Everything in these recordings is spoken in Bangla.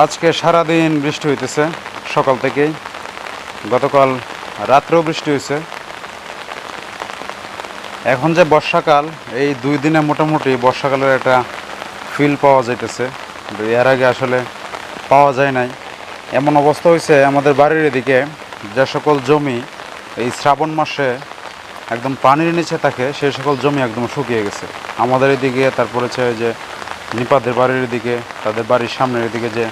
আজকে সারাদিন বৃষ্টি হইতেছে, সকাল থেকেই। গতকাল রাত্রেও বৃষ্টি হয়েছে এখন যে বর্ষাকাল, এই দুই দিনে মোটামুটি বর্ষাকালের একটা ফিল পাওয়া যাইতেছে। এর আগে আসলে পাওয়া যায় নাই। এমন অবস্থা হয়েছে আমাদের বাড়ির এদিকে, যে সকল জমি এই শ্রাবণ মাসে একদম পানির নিচে থাকে সেই সকল জমি একদম শুকিয়ে গেছে। আমাদের এদিকে তারপরে হচ্ছে যে নিপাদের বাড়ির দিকে, তাদের বাড়ির সামনের দিকে যে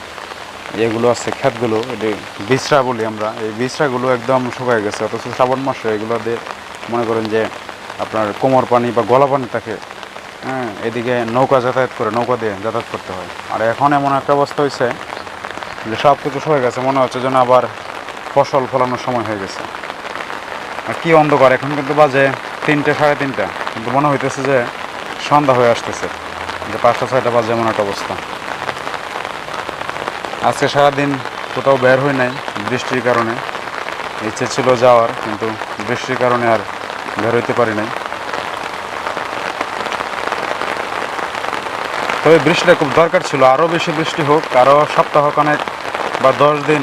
এগুলো আছে, ক্ষেতগুলো, এটি বিছরা বলি আমরা। এই বিছরাগুলো একদম শুকায় গেছে, অথচ শ্রাবণ মাসে এগুলো দিয়ে মনে করেন যে আপনার কোমর পানি বা গলা পানি থাকে হ্যাঁ এদিকে নৌকা যাতায়াত করে, নৌকা দিয়ে যাতায়াত করতে হয়। আর এখন এমন একটা অবস্থা হয়েছে যে সব কিছু হয়ে গেছে, মনে হচ্ছে যেন আবার ফসল ফলানোর সময় হয়ে গেছে। আর কি অন্ধকার, এখন কিন্তু বাজে তিনটে, সাড়ে তিনটা, কিন্তু মনে হইতেছে যে সন্ধ্যা হয়ে আসতেছে। যে পাঁচটা ছয়টা বাজে এমন একটা অবস্থা। আজকে সারাদিন কোথাও বের হই নাই বৃষ্টির কারণে। ইচ্ছে ছিল যাওয়ার, কিন্তু বৃষ্টির কারণে আর বের হইতে পারি নাই। তবে বৃষ্টিটা খুব দরকার ছিল আরও বেশি বৃষ্টি হোক আরও সপ্তাহ খানেক বা দশ দিন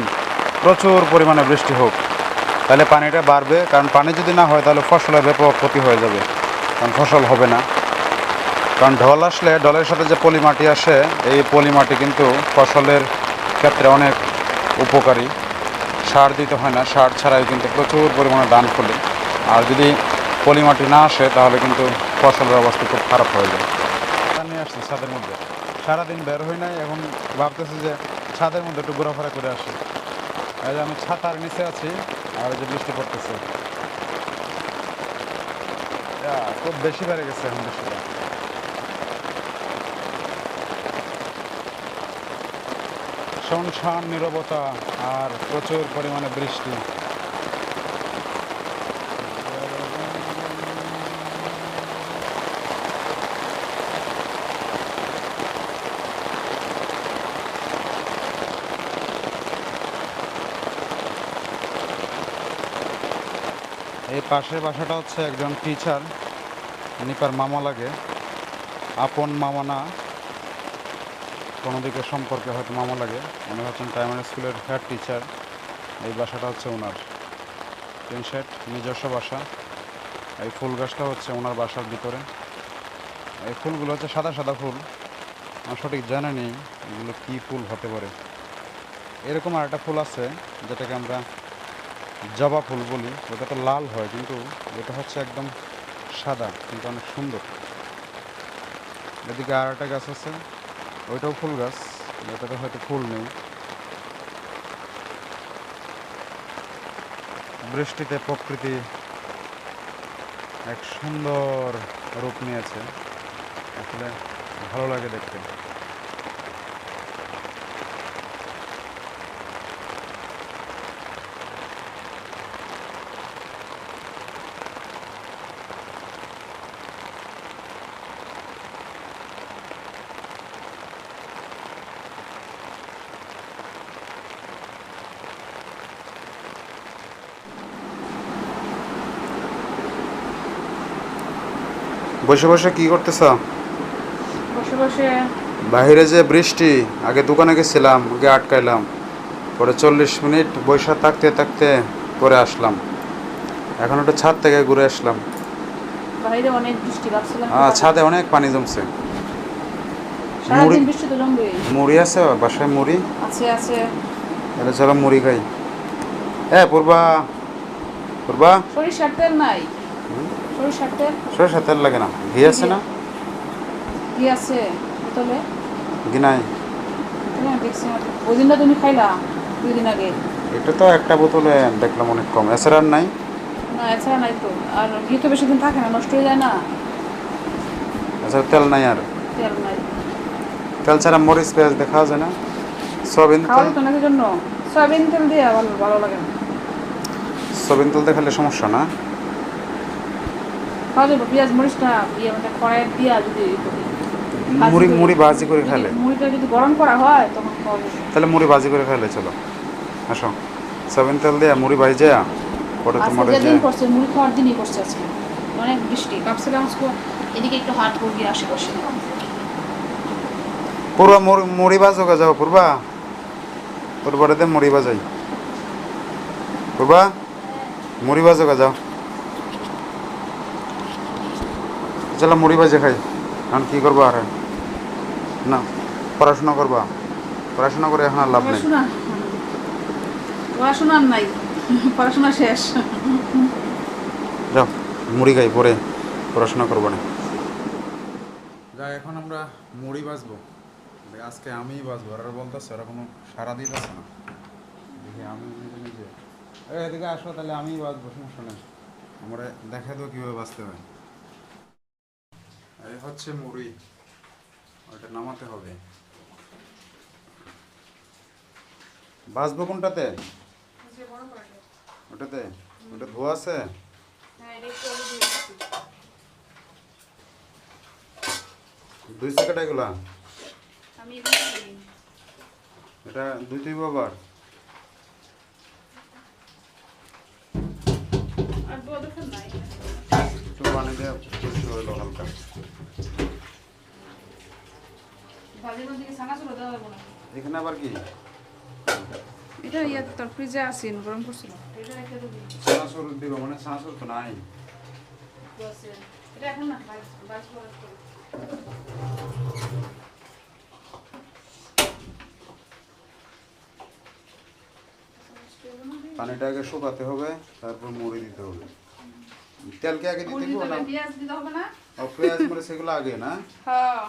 প্রচুর পরিমাণে বৃষ্টি হোক, তাহলে পানিটা বাড়বে। কারণ পানি যদি না হয়, তাহলে ফসলের ব্যাপক ক্ষতি হয়ে যাবে। কারণ ফসল হবে না। কারণ ঢল আসলে ঢলের সাথে যে পলি মাটি আসে, এই পলি মাটি কিন্তু ফসলের ক্ষেত্রে অনেক উপকারী। সার দিতে হয় না, সার ছাড়াই কিন্তু প্রচুর পরিমাণে ধান ফলে। আর যদি পলি মাটি না আসে, তাহলে কিন্তু ফসলের অবস্থা খুব খারাপ হয়ে যায়। নিয়ে আসছি ছাদের মধ্যে। সারাদিন বের হই নাই এখন ভাবতেছি যে ছাদের মধ্যে একটু ঘোরাফেরা করে আসি। এই যে আমি ছাতার নিচে আছি, আর যে বৃষ্টি পড়তেছে। খুব বেশি বেড়ে গেছে এখন বৃষ্টিটা শুনশান নীরবতা আর প্রচুর পরিমাণে বৃষ্টি। এই পাশের বাসাটা হচ্ছে একজন টিচার নিপার মামা লাগে। আপন মামা না। কোনো দিকে সম্পর্কে হয়তো মামা লাগে। উনি হচ্ছেন প্রাইমারি স্কুলের হেড টিচার এই বাসাটা হচ্ছে ওনার টিন শেড নিজস্ব বাসা। এই ফুল গাছটা হচ্ছে ওনার বাসার ভিতরে। এই ফুলগুলো হচ্ছে সাদা সাদা ফুল। আমার সঠিক জানা নেই এগুলো কী ফুল হতে পারে। এরকম আর একটা ফুল আছে, যেটাকে আমরা জবা ফুল বলি। ওটা তো লাল হয়, কিন্তু এটা হচ্ছে একদম সাদা, কিন্তু অনেক সুন্দর। এদিকে আর একটা গাছ আছে। ওইটাও ফুল গাছ, এটাতে হয়তো ফুল নেই। বৃষ্টিতে প্রকৃতি এক সুন্দর রূপ নিয়েছে। আসলে ভালো লাগে দেখতে। বসে বসে কি করতেছ? বসে বসে। বাইরে যে বৃষ্টি আগে দোকানে গেছিলাম আগে আটকাইলাম পরে চল্লিশ মিনিট বৈশা থাকতে থাকতে পরে আসলাম। এখন একটু ছাদ থেকে ঘুরে আসলাম। বাইরে অনেক বৃষ্টি ভাবছিলাম আহ, ছাদে অনেক পানি জমছে। মুড়ি- বৃষ্টি তো জমবে মুড়ি আছে বাসায় মুড়ি। আছে চলো মুড়ি খাই। হ্যাঁ পূর্বা। পূর্বা। সরিষার তেল নাই? সরিষার তেল সরষে তেল লাগে না। ঘি আছে না? কি আছে বোতলে? ঘি নাই। ওই দিনটা তুমি খাইলা দুই দিন আগে? এটা তো একটা বোতলে দেখলাম অনেক কম। এছাড়া আর নাই? না এছাড়া নাই তো। আর ঘি তো বেশি দিন থাকে না নষ্ট হয়ে যায় না? এছাড়া তেল নাই আর। তেল নাই। তেল ছাড়া মরিচ পেঁয়াজ দেখা যায় না? সয়াবিন তেল? যেত না জন্য? সয়াবিন তেল দিয়ে ভালো ভালো লাগে না। সয়াবিন তেল দেখালে সমস্যা না? খাওয়া যাব পেঁয়াজ মরিচটা ইয়ে মানে কড়াই দিয়া যদি মুড়ি মুড়ি ভাজি করে খাইলে? মুড়িটা যদি গরম করা হয় তখন খাওয়া যাবে। তাহলে মুড়ি ভাজি করে খাইলে চলো। আসো। সয়াবিন তেল দিয়ে মুড়ি ভাজি পরে তোমার যে যেদিন করছে মুড়ি খাওয়ার দিনই করছে আজকে। অনেক বৃষ্টি। ভাবছিলাম এদিকে একটু হাট আশেপাশে। পূর্বা মুড়ি- যাও পূর্বা বাড়িতে মুড়ি বাজাই করবা মুড়ি যাও। চলো মুড়ি বাজে খাই। এখন কি করব আর? না পড়াশোনা করবা। পড়াশোনা করে এখন আর লাভ নেই। পড়াশোনা? নাই। পড়াশোনা শেষ। যাও মুড়ি খাই পরে পড়াশোনা করব না। যা এখন আমরা মুড়ি বাজবো দেখ, আজকে আমিই বাজবো আর বলতেছে ওরা কোনো সারা দিতেছে না। দেখি আমি নিজে নিজে এদিকে আসো তাহলে আমিই বাজবো সমস্যা নেই। আমরা দেখা দেবো কীভাবে বাঁচতে হয়। হচ্ছে মুড়ি। ওটা নামাতে হবে। বাজবো কোনটাতে? ওটাতে? ওটা ধোয়া আছে? দুই সেকেন্ড এগুলা। এটা দুই তুই বাবার একটু পানি দিয়ে হালকা ভাজি ভাজি সানা ছিল দেওয়া যাব না এখানে আবার কি? এটা ইয়ে তোর ফ্রিজে আসিন গরম করছিল। এটা রেখে দেবো। মানে সানাসুর তো নাই। এটা এখন না বাইশ বাইশ পানিটা আগে শুকাতে হবে তারপর মুড়ি দিতে হবে। তেলকে আগে দিতে হবে না? পেঁয়াজ মানে সেগুলো আগে না? হ্যাঁ।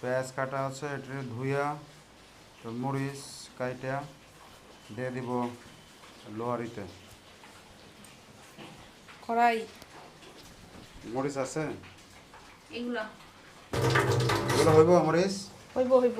পেঁয়াজ কাটা আছে এটা ধুইয়া তো মরিচ কাইটা দিয়ে দিব লোহারিতে। কড়াই। মরিচ আছে? এগুলা। এগুলো হইব মরিচ? হইব হইব।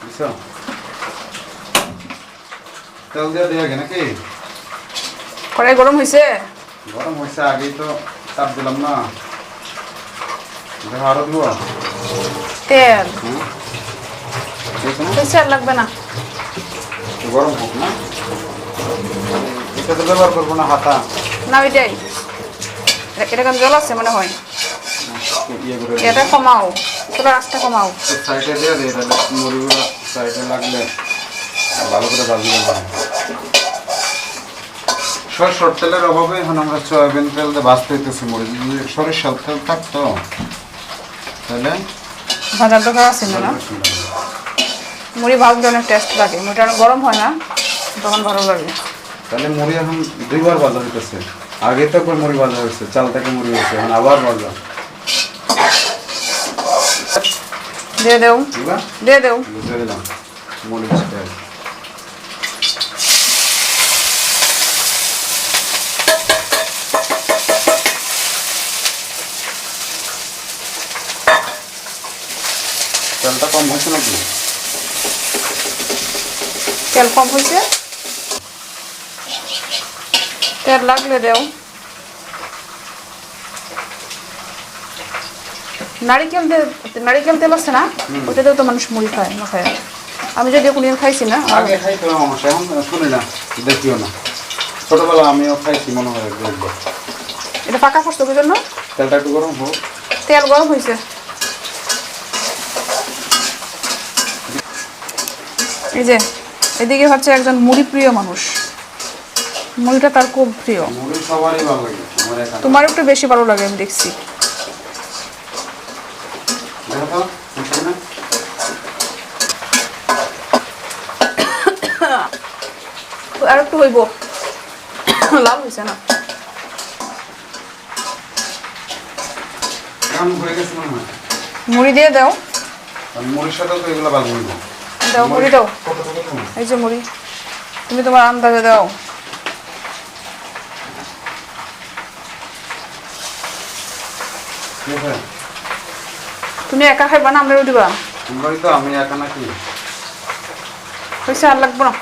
বুঝছ? তেল দিয়ে দিয়ে আগে নাকি? কড়াই গরম হয়েছে গরম হয়েছে আগেই তো চাপ দিলাম না। দেখো আরও দিব তেল? বেশি আর লাগবে না। গরম হোক না। এটা তো ব্যবহার করব না হাতা। না ওইটাই এটা- কেন জল আছে মনে হয়। ইয়ে এটা কমাও চুলার আঁচটা কমাও। সাইডে দিয়ে দিই তাহলে মুড়িগুলো সাইডে লাগলে ভালো করে বাজিয়ে পারে সরষের তেলের অভাবে এখন আমরা সয়াবিন তেল দিয়ে হইতেছি মুড়ি। যদি সরিষার তেল থাকতো তাহলে ভাজার দরকার আছে না? মুড়ি ভাজলে অনেক টেস্ট লাগে। মুড়িটা অনেক গরম হয় না তখন ভালো লাগে। তাহলে মুড়ি এখন দুইবার বাজা হইতেছে। আগে তো একবার মুড়ি বাজা হয়েছে চাল থেকে মুড়ি হয়েছে এখন আবার বাজা দিয়ে দেও। দিয়ে দেও। বুঝে দিলাম মরিচ পেঁয়াজ তেলটা কম হয়েছে নাকি? তেল কম হয়েছে? তেল লাগলে দেও। নারিকেল দিয়ে নারিকেল তেল আছে না? ওটা দিয়েও তো মানুষ মুড়ি খায় মাখায় আমি যদিও কোনদিন খাইছি না আগে খাইতো আমার এখন শুনি না দেখিও না। ছোটবেলা আমিও খাইছি মনে হয়। এটা পাকা করছ কি জন্য তেলটা একটু গরম হোক। তেল গরম হয়েছে এই যে এদিকে হচ্ছে একজন মুড়ি প্রিয় মানুষ। মুড়িটা তার খুব প্রিয়। না। তোমার একটু বেশি ভালো লাগে আমি দেখছি। আর একটু হইব লাভ হয়েছে না মুড়ি দিয়ে দাও। মুড়ির সাথেও তো এগুলো হইব। দাও মুড়ি দাও। এই যে মুড়ি তুমি তোমার আন্দাজে দাও। ঠিক আছে? তুমি একা খাইবা না আমরা দিবা। তোমরাই তো আমি একা নাকি? হয়েছে আর লাগবো না।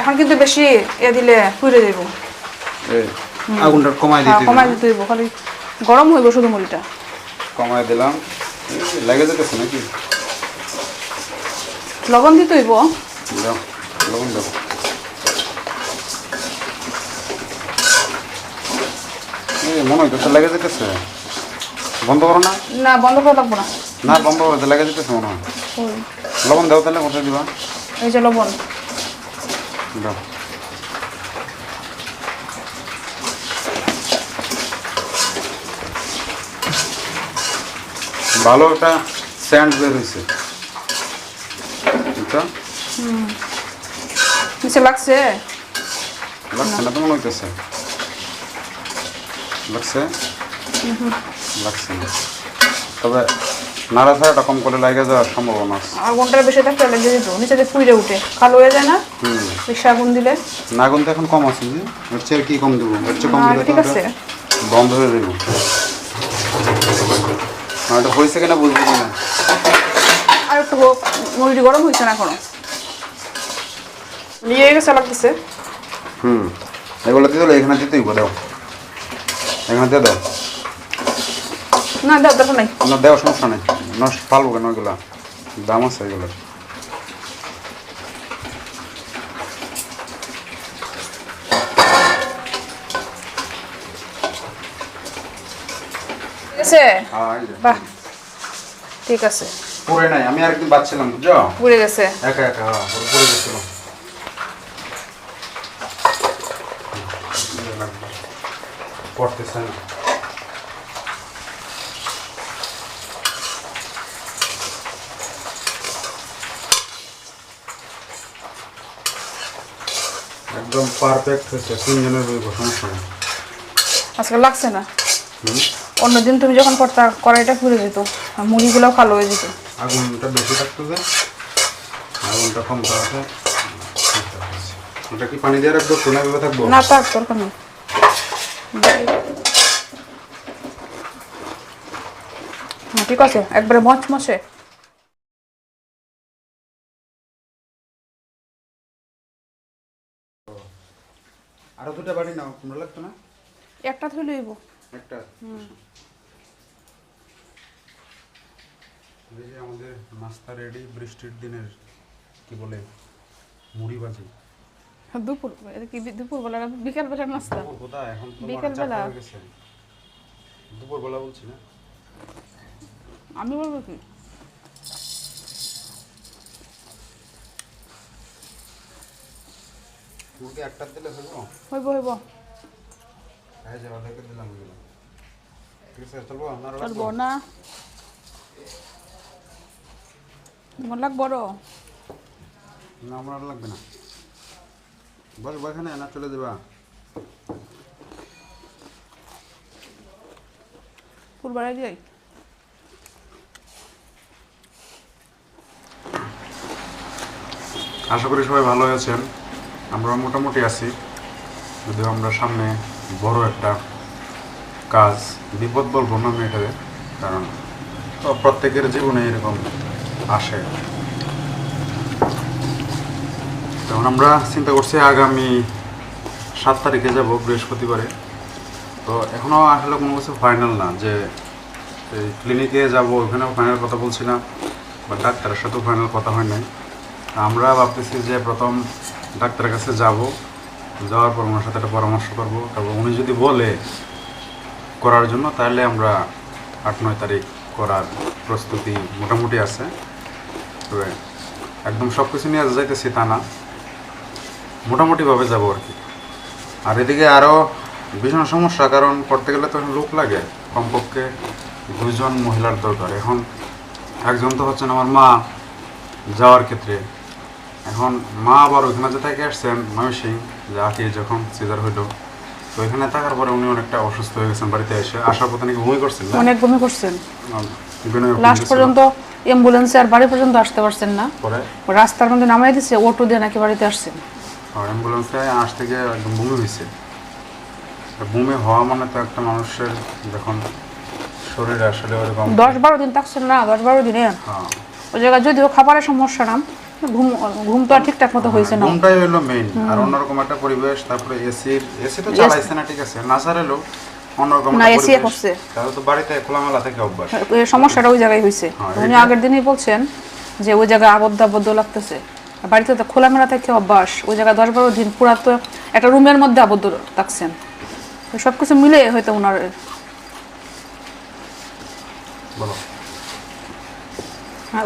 এখন কিন্তু বেশি এ দিলে পুড়ে যাইব। আগুনটা কমাই দিতে হ্যাঁ, কমাই দিতে হইব খালি গরম হইব শুধু মুড়িটা। কমাই দিলাম। লাগে যেতেছে নাকি? লবণ দিতে হইব। লবণ দেবো মনে হইতেছে লেগে যেতেছে? বন্ধ করো না। না বন্ধ করে রাখব না। না বন্ধ করতে লেগে যেতেছে মনে হয়। লবণ দাও তাহলে কোথায় দিবা। এই যে লবণ। দাও। ভালো একটা স্যান্ড বের হয়েছে বুঝছ? লাগছে? লাগছে না তো মনে হইতেছে লাগছে? লাগছে। না তবে নাড়া ছাড়াটা কম করে লাগে যাওয়ার সম্ভাবনা আছে। আর ঘণ্টার বেশি থাকতে লেগে যেত নিচে দিয়ে পুড়ে উঠে। কালো হয়ে যায় না? হুম। বেশি আগুন দিলে? নাগুন তো এখন কম আছে যে এর চেয়ে কি কম দেবো? এর চেয়ে কম না, দিলে ঠিক আছে। বন্ধ হয়ে যাবে আর এটা হয়েছে কিনা বুঝব না। আর একটু মুড়িটি গরম হয়েছে না এখনও? নিয়ে গেছে লাগতেছে। হুম। এগুলো দিলে এখানে দিতেই দাও। এখানে দিয়ে দাও। না দাও দরকার নাই। না দেওয়ার সমস্যা নেই। নষ্ট পালবো কেন এগুলো? দাম আছে এগুলোর। ঠিক আছে? হ্যাঁ, এই যে। বাহ। ঠিক আছে। পরে নাই আমি আর একদিন বাচ্ছিলাম বুঝছ? পুড়ে গেছে। একা একা হ্যাঁ, পুরো পরে পড়তেছে না একদম পারফেক্ট হয়েছে তিনজনের রইব সমস্যা নেই আজকে লাগছে না হুম? অন্যদিন তুমি যখন করতা কড়াইটা পুড়ে যেত আর মুড়িগুলোও কালো হয়ে যেত আগুনটা বেশি থাকতো যে আগুনটা কম থাকতে ওটা কি পানি দিয়ে রাখব সোনা ভেবে থাকব না তার দরকার নেই হ্যাঁ, ঠিক আছে একবারে মচমচে আরও দুটো বাড়ি নাও তোমরা লাগতো না? একটা থইলে হইব একটা আমাদের নাস্তা রেডি বৃষ্টির দিনের কি বলে মুড়ি ভাজি। দুপুর এটা কি দুপুর বেলা বিকাল বেলা নাস্তা? দুপুর কোথায় এখন তো বিকেল বেলা। দুপুর বেলা বলছি না? আমি বলব কি? মুরগি একটা দিলে হইব? হইব হইব। এই যে অর্ধেক দিলাম। ঠিক আছে চলবো আপনারা চলবো না। তোমার লাগ বড় না আমার লাগবে না। বসবো এখানে না চলে যাই আশা করি সবাই ভালো আছেন। আমরা মোটামুটি আছি। যদিও আমরা সামনে বড় একটা কাজ বিপদ বলব না এটাকে কারণ প্রত্যেকের জীবনে এরকম আসে। তখন আমরা চিন্তা করছি আগামী সাত তারিখে যাব বৃহস্পতিবারে। তো এখনও আসলে কোনো কিছু ফাইনাল না যে এই ক্লিনিকে যাব ওখানেও ফাইনাল কথা বলছি না, বা ডাক্তারের সাথেও ফাইনাল কথা হয় নাই। আমরা ভাবতেছি যে প্রথম ডাক্তারের কাছে যাব, যাওয়ার পর ওনার সাথে একটা পরামর্শ করব। তারপর উনি যদি বলে করার জন্য, তাহলে আমরা আট, নয় তারিখ করার প্রস্তুতি মোটামুটি আছে। তবে একদম সব কিছু নিয়ে যাইতেছি তা না। মোটামুটিভাবে যাব আর কি। আর এদিকে আরও ভীষণ সমস্যা কারণ করতে গেলে তো লোক লাগে কমপক্ষে দুজন মহিলার দরকার। এখন একজন তো হচ্ছেন আমার মা যাওয়ার ক্ষেত্রে। এখন মা আবার ওইখানে যে থেকে আসছেন ময়মনসিং যে আঁকি যখন সিজার হইল তো এখানে থাকার পরে উনি অনেকটা অসুস্থ হয়ে গেছেন বাড়িতে এসে। আসার পথে নাকি বমি করছেন অনেক বমি করছেন। লাস্ট পর্যন্ত অ্যাম্বুলেন্সে আর বাড়ি পর্যন্ত আসতে পারছেন না। পরে? রাস্তার মধ্যে নামাই দিচ্ছে অটো দিয়ে নাকি বাড়িতে আসছেন। অ্যাম্বুলেন্সে আস থেকে একদম বমি হয়েছে। বমি হওয়া মানে তো একটা মানুষের যখন শরীরে আসলে ওরকম দশ বারো দিন থাকছেন না দশ বারো দিনে। হ্যাঁ। ওই জায়গায় যদিও খাবারের সমস্যা না ঘুম ঘুম তো ঠিকঠাক মতো হয়েছে না। ঘুমটাই হলো মেইন আর অন্যরকম একটা পরিবেশ তারপরে এসির এসি তো চালাইছে না ঠিক আছে। না চালাইলো অন্যরকম না, করছে। তাহলে তো বাড়িতে খোলামেলা থেকে অভ্যাস। এই সমস্যাটা ওই জায়গায় হয়েছে। হ্যাঁ, উনি আগের দিনই বলছেন যে ওই জায়গায় আবদ্ধ আবদ্ধ লাগতেছে। বাড়িতে তো খোলামেলা থেকে অভ্যাস। ওই জায়গায় দশ বারো দিন পুরা তো একটা রুমের মধ্যে আবদ্ধ থাকছেন। সব কিছু মিলে হয়তো ওনার বলো।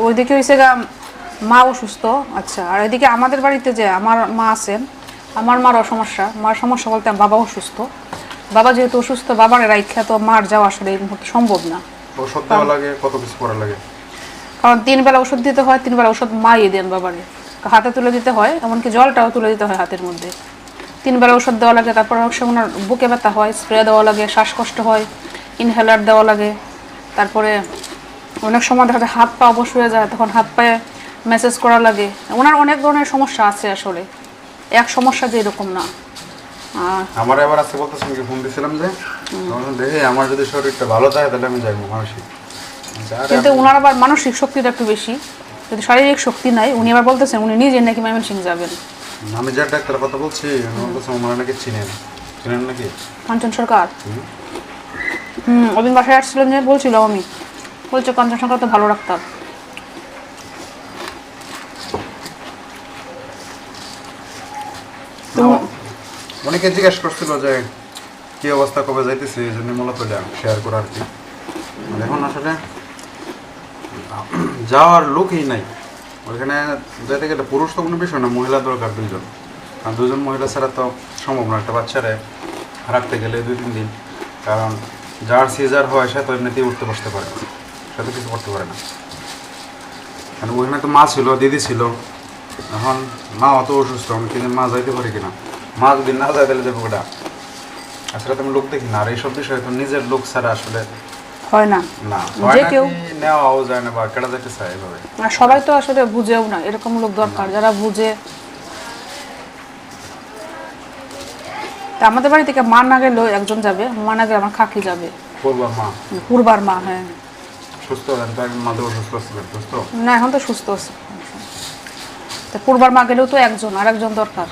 ওইদিকে হয়েছে গা মা অসুস্থ আচ্ছা। আর এদিকে আমাদের বাড়িতে যে আমার মা আছেন আমার মারও সমস্যা। মার সমস্যা বলতে বাবা অসুস্থ। বাবা যেহেতু অসুস্থ বাবার রাইখা তো মার যাওয়া আসলে এই মুহূর্তে সম্ভব না। ওষুধ লাগে কত কিছু করা লাগে? কারণ তিন বেলা ওষুধ দিতে হয় তিন বেলা ওষুধ মাই দেন বাবারে। হাতে তুলে দিতে হয় এমনকি জলটাও তুলে দিতে হয় হাতের মধ্যে। তিন বেলা ওষুধ দেওয়া লাগে তারপর অনেক সময় ওনার বুকে ব্যথা হয় স্প্রে দেওয়া লাগে শ্বাসকষ্ট হয় ইনহেলার দেওয়া লাগে। তারপরে অনেক সময় দেখা যায় হাত পা অবশ হয়ে যায় তখন হাত পায়ে মেসেজ করা লাগে। ওনার অনেক ধরনের সমস্যা আছে আসলে। এক সমস্যা যে এরকম না। আমার আজকে বলতেছেন কি ফোন দিছিলাম যে? দেখি আমার যদি শরীরটা ভালো থাকে তাহলে আমি যাইবো মানসিক। কিন্তু ওনার আবার মানসিক শক্তিটা একটু বেশি। কিন্তু শারীরিক শক্তি নাই উনি আবার বলতেছেন উনি নিজে নাকি ময়মনসিং যাবেন। আমি যার ডাক্তারের কথা বলছি আমি বলতেছি আমার নাকি চিনেন। চিনেন নাকি? কাঞ্চন সরকার? হুম। ওদিন বাসায় আসছিলেন যে বলছিল আমি। বলছে কাঞ্চন সরকার তো ভালো ডাক্তার। তো- অনেকে জিজ্ঞেস করছিল যে কি অবস্থা কবে যাইতেছে এই জন্য মূলত শেয়ার করা আর কি। এখন আসলে যাওয়ার লোকই নাই। ওইখানে যেতে গেলে পুরুষ তো কোনো বিষয় না, মহিলা দরকার দুইজন। আর দুজন মহিলা ছাড়া তো সম্ভব না, একটা বাচ্চারে রাখতে গেলে দুই, তিন দিন। কারণ যার সিজার হয়, সে তো এমনিতেই উঠতে বসতে পারে না। সে তো কিছু করতে পারে না। কারণ ওইখানে তো মা ছিল, দিদি ছিল। এখন মা অত অসুস্থ, আমি কিন্তু মা যাইতে পারি কিনা। মা যদি না যায়, তাহলে যাব ওটা আসলে তো আমি লোক দেখি না। আর এইসব বিষয়ে তো নিজের লোক ছাড়া আসলে হয় না। যে কেউ- নেওয়াও যায় না বা কেটে যেতে চায় এভাবে। সবাই তো আসলে বুঝেও না এরকম লোক দরকার যারা বুঝে। তা আমাদের বাড়ি থেকে মা না গেলেও একজন যাবে মা না গেলে আমার খাকি যাবে। মা। পূর্বার মা হ্যাঁ। সুস্থ সুস্থ না এখন তো সুস্থ আছে। তা পূর্বার মা গেলেও তো একজন আর একজন দরকার।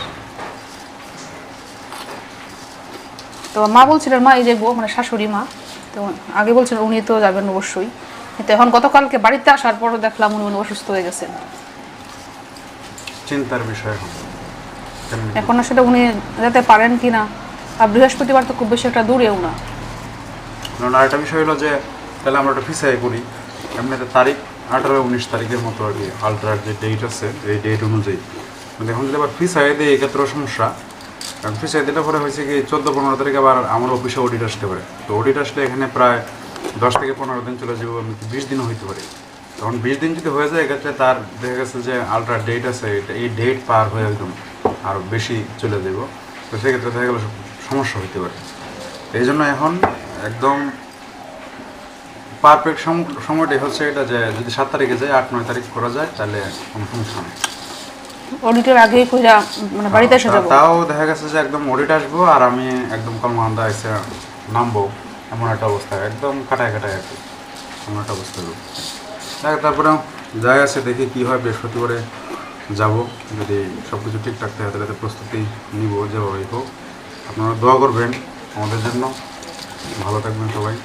তো মা বলছিলেন মা এই যে বউ মানে শাশুড়ি মা তো আগে বলছিলেন উনি তো যাবেন অবশ্যই। কিন্তু এখন গতকালকে বাড়িতে আসার পরও দেখলাম উনি অসুস্থ হয়ে গেছেন। চিন্তার বিষয় এখন। আসলে উনি যেতে পারেন কি না। আর বৃহস্পতিবার তো খুব বেশি একটা দূরেও না। কারণ আরেকটা বিষয় হলো যে তাহলে আমরা একটা ফিসাই করি। এমনিতে তারিখ আঠারো উনিশ তারিখের মতো আর কি। আলট্রার যে ডেট আছে এই ডেট অনুযায়ী। এখন যদি আবার ফিসাই দিই এক্ষেত্রেও সমস্যা। কারণ ফিসাই দিলে পরে হয়েছে কি, চোদ্দ, পনেরো তারিখ আবার আমার অফিসে অডিট আসতে পারে। তো অডিট আসলে এখানে প্রায় দশ থেকে পনেরো দিন চলে যাব আমি বিশ দিনও হইতে পারে। তখন বিশ দিন যদি হয়ে যায়, এক্ষেত্রে তার দেখা গেছে যে আলট্রার ডেট আছে এই ডেট পার হয়ে একদম আরও বেশি চলে যাব। তো সেক্ষেত্রে দেখা গেলো সমস্যা হইতে পারে। এই জন্য এখন একদম পারফেক্ট সময়টাই হচ্ছে এটা যে যদি সাত তারিখে যায়, আট, নয় তারিখ করা যায়, তাহলে কোনো সমস্যা নেই। অডিটের আগেই কইরা মানে বাড়িতে এসে যাব। তাও দেখা গেছে যে একদম অডিট আসব আর আমি একদম কলমান্দা এসে নামবো। এমন একটা অবস্থা একদম কাটায় কাটায় আর কি। এমন একটা অবস্থা দেখ তারপরে যাই আছে দেখি কি হয় বৃহস্পতিবারে যাব। যদি সব কিছু ঠিকঠাক থাকে তাহলে প্রস্তুতি নিব যেভাবেই হোক। আপনারা দোয়া করবেন আমাদের জন্য। ভালো থাকবেন সবাই।